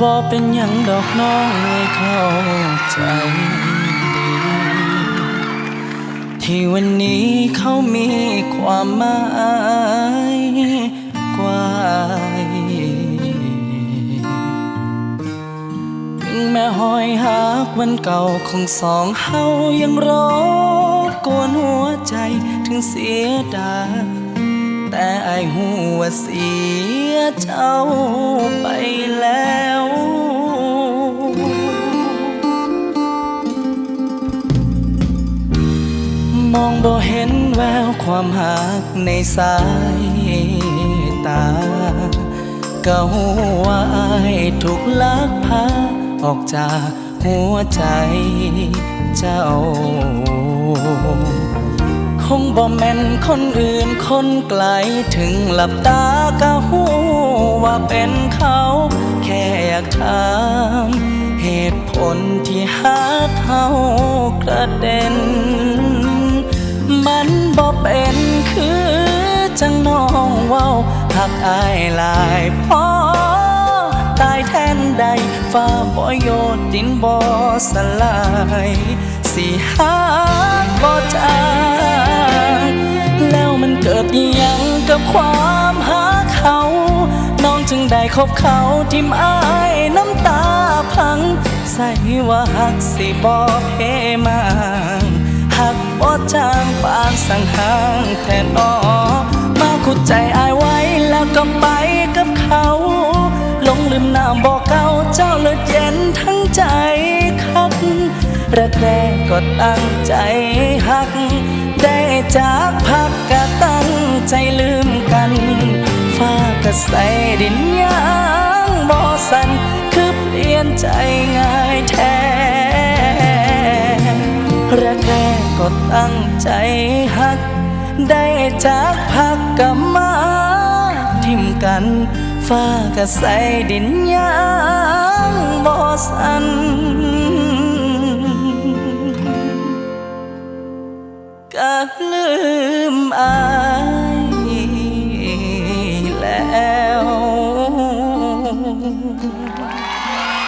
บ่เป็นหยังดอกน้องเลยเข้าใจดีที่วันนี้เขามีความหมายกว่าถึงแม้หอยหักวันเก่าของสองเฮายังรบกวนหัวใจถึงเสียดายแต่ไอายหัวเสียเจ้า มองบ่เห็นแววความหักในสายตาก็หัวาอายถูกลักพาออกจากหัวใจเจ้า คงบ่แม่นคนอื่นคนไกลถึงหลับตาก็หูว่าเป็นเขา แค่อยากถามเหตุผลที่หาเขากระเด็น ว้าหักอายหลายพอตายแทนใดฟ้าบ่โยนดินบ่สลายสิหาบ่จางแล้วมันเกิดยังกับความหาเขา น้องจึงได้คบเขาทิมอายน้ำตาพัง ใส่ว่าหักสิบ่เพมาหักบ่จางปานสังหางแทนอมาขุด ใจอายไว้แล้วก็ไปกับเขาลงลืมน้ำบอกเก่าเจ้าเลือดเย็นทั้งใจคักแรกแรกก็ตั้งใจหัก ได้จากพักก็ตั้งใจลืมกันฟ้าก็ใส่ดินยางบ่สันคือเปลี่ยนใจง่ายแท้แรกแรกก็ตั้งใจหัก ได้จากพักกับมาทิมกันฟ้ากระใสดินยางบ่สัน